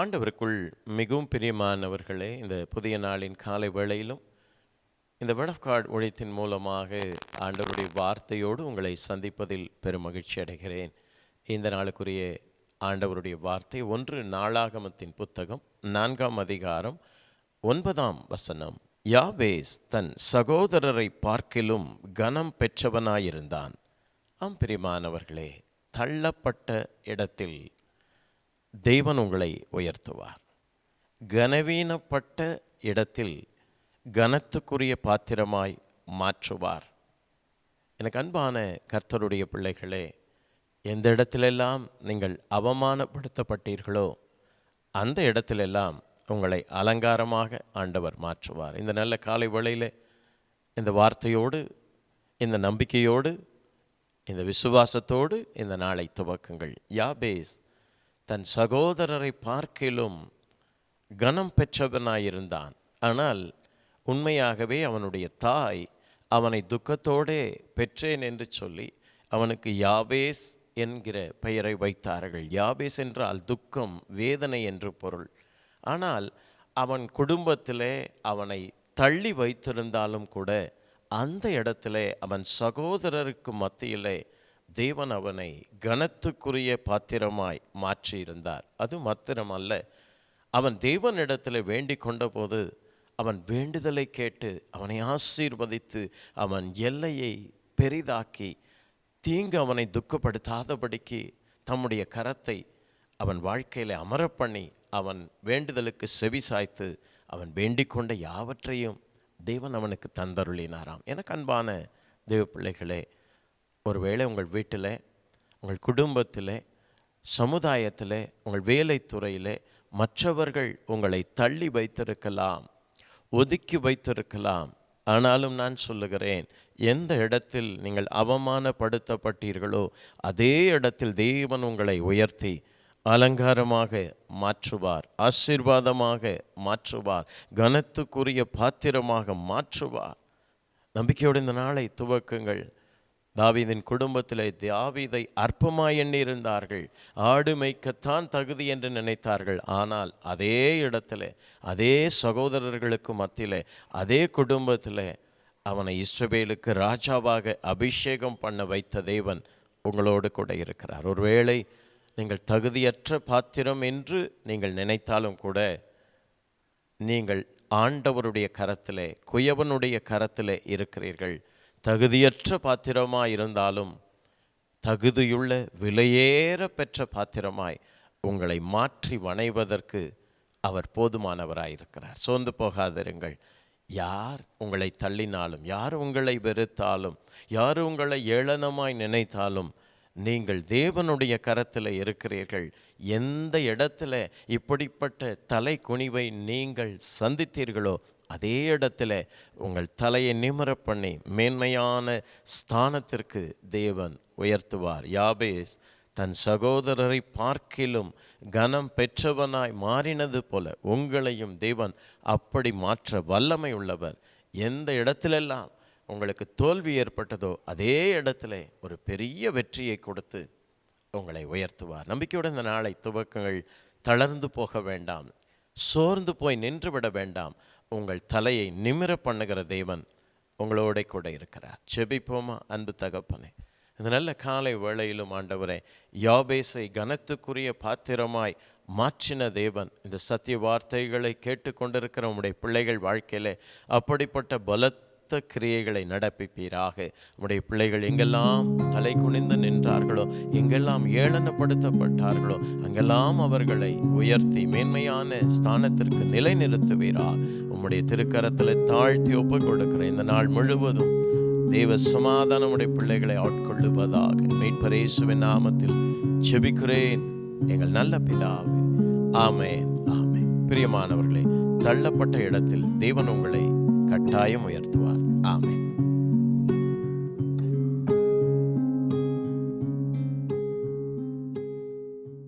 ஆண்டவருக்குள் மிகவும் பிரியமானவர்களே இந்த புதிய நாளின் காலை வேளையிலும் இந்த வெட் கார்டு காட் ஒழித்தின் மூலமாக ஆண்டவருடைய வார்த்தையோடு உங்களை சந்திப்பதில் பெரும் மகிழ்ச்சி அடைகிறேன். இந்த நாளுக்குரிய ஆண்டவருடைய வார்த்தை ஒன்று நாளாகமத்தின் புத்தகம் நான்காம் அதிகாரம் ஒன்பதாம் வசனம். யாவேஸ் தன் சகோதரரை பார்க்கிலும் கனம் பெற்றவனாயிருந்தான். ஆம் பிரியமானவர்களே தள்ளப்பட்ட இடத்தில் தேவன் உங்களை உயர்த்துவார். கனவீனப்பட்ட இடத்தில் கனத்துக்குரிய பாத்திரமாய் மாற்றுவார். எனக்கு அன்பான கர்த்தருடைய பிள்ளைகளே எந்த இடத்திலெல்லாம் நீங்கள் அவமானப்படுத்தப்பட்டீர்களோ அந்த இடத்திலெல்லாம் உங்களை அலங்காரமாக ஆண்டவர் மாற்றுவார். இந்த நல்ல காலை வேளையில் இந்த வார்த்தையோடு இந்த நம்பிக்கையோடு இந்த விசுவாசத்தோடு இந்த நாளை துவக்குங்கள். யாபேஸ் தன் சகோதரரை பார்க்கிலும் கனம் பெற்றவனாயிருந்தான். ஆனால் உண்மையாகவே அவனுடைய தாய் அவனை துக்கத்தோடே பெற்றேன் என்று சொல்லி அவனுக்கு யாபேஸ் என்கிற பெயரை வைத்தார்கள். யாபேஸ் என்றால் துக்கம் வேதனை என்று பொருள். ஆனால் அவன் குடும்பத்திலே அவனை தள்ளி வைத்திருந்தாலும் கூட அந்த இடத்திலே அவன் சகோதரருக்கு மத்தியிலே தேவன் அவனை கனத்துக்குரிய பாத்திரமாய் மாற்றியிருந்தார். அது மாத்திரமல்ல அவன் தேவனிடத்தில் வேண்டிக் கொண்டபோது அவன் வேண்டுதலை கேட்டு அவனை ஆசீர்வதித்து அவன் எல்லையை பெரிதாக்கி தீங்கு அவனை துக்கப்படுத்தாதபடிக்கு தம்முடைய கரத்தை அவன் வாழ்க்கையில் அமர பண்ணி அவன் வேண்டுதலுக்கு செவி சாய்த்து அவன் வேண்டிக்கொண்ட யாவற்றையும் தேவன் அவனுக்கு தந்தருளினாராம். எனக்கு அன்பான தேவ பிள்ளைகளே ஒருவேளை உங்கள் வீட்டில் உங்கள் குடும்பத்தில் சமுதாயத்தில் உங்கள் வேலைத்துறையில் மற்றவர்கள் உங்களை தள்ளி வைத்திருக்கலாம் ஒதுக்கி வைத்திருக்கலாம். ஆனாலும் நான் சொல்லுகிறேன் எந்த இடத்தில் நீங்கள் அவமானப்படுத்தப்பட்டீர்களோ அதே இடத்தில் தேவன் உங்களை உயர்த்தி அலங்காரமாக மாற்றுவார் ஆசீர்வாதமாக மாற்றுவார் கனத்துக்குரிய பாத்திரமாக மாற்றுவார். நம்பிக்கையோடு இந்த நாளை துவக்குங்கள். தாவீதின் குடும்பத்தில் தாவீதை அற்பமாய் எண்ணியிருந்தார்கள். ஆடு மேய்க்கத்தான் தகுதி என்று நினைத்தார்கள். ஆனால் அதே இடத்துல அதே சகோதரர்களுக்கு மத்தியில் அதே குடும்பத்தில் அவனை இஸ்ரவேலுக்கு ராஜாவாக அபிஷேகம் பண்ண வைத்த தேவன் உங்களோடு கூட இருக்கிறார். ஒருவேளை நீங்கள் தகுதியற்ற பாத்திரம் என்று நீங்கள் நினைத்தாலும் கூட நீங்கள் ஆண்டவருடைய கரத்திலே குயவனுடைய கரத்திலே இருக்கிறீர்கள். தகுதியற்ற பாத்திரமாய் இருந்தாலும் தகுதியுள்ள விலையேற பெற்ற பாத்திரமாய் உங்களை மாற்றி வணைவதற்கு அவர் போதுமானவராயிருக்கிறார். சோர்ந்து போகாதிருங்கள். யார் உங்களை தள்ளினாலும் யார் உங்களை வெறுத்தாலும் யார் உங்களை ஏளனமாய் நினைத்தாலும் நீங்கள் தேவனுடைய கரத்தில் இருக்கிறீர்கள். எந்த இடத்துல இப்படிப்பட்ட தலை குனிவை நீங்கள் சந்தித்தீர்களோ அதே இடத்துல உங்கள் தலையை நிமிர பண்ணி மேன்மையான ஸ்தானத்திற்கு தேவன் உயர்த்துவார். யாபேஸ் தன் சகோதரரை பார்க்கிலும் கனம் பெற்றவனாய் மாறினது போல உங்களையும் தேவன் அப்படி மாற்ற வல்லமை உள்ளவர். எந்த இடத்திலெல்லாம் உங்களுக்கு தோல்வி ஏற்பட்டதோ அதே இடத்துல ஒரு பெரிய வெற்றியை கொடுத்து உங்களை உயர்த்துவார். நம்பிக்கையுடன் இந்த நாளை துவக்கங்கள் தளர்ந்து போக வேண்டாம். சோர்ந்து போய் நின்று விட வேண்டாம். உங்கள் தலையை நிமிர பண்ணுகிற தேவன் உங்களோட கூட இருக்கிறார். செபிப்போமா அன்பு தகப்பனே. இந்த நல்ல காலை வேளையிலும் ஆண்டவரே யாபேசை கனத்துக்குரிய பாத்திரமாய் மாற்றின தேவன் இந்த சத்திய வார்த்தைகளை கேட்டுக்கொண்டிருக்கிற உம்முடைய பிள்ளைகள் வாழ்க்கையிலே அப்படிப்பட்ட பலத்த கிரியைகளை நடப்பிப்பீராக. உம்முடைய பிள்ளைகள் எங்கெல்லாம் தலை குனிந்து நின்றார்களோ எங்கெல்லாம் ஏளனப்படுத்தப்பட்டார்களோ அங்கெல்லாம் அவர்களை உயர்த்தி மேன்மையான ஸ்தானத்திற்கு நிலைநிறுத்துவீரா. உம்முடைய திருக்கரத்தில் தாழ்த்தி ஒப்புக் கொடுக்கிற இந்த நாள் முழுவதும் தேவ சமாதானமுடைய பிள்ளைகளை ஆட்கொள்ளுவதாக மீட்பரேசுவின் நாமத்தில் செபிக்கிறேன். எங்கள் நல்ல பிதாவே. ஆமேன் ஆமேன். பிரியமானவர்களே தள்ளப்பட்ட இடத்தில் தேவன் உங்களை கட்டாயம் உயர்த்துவார். ஆமே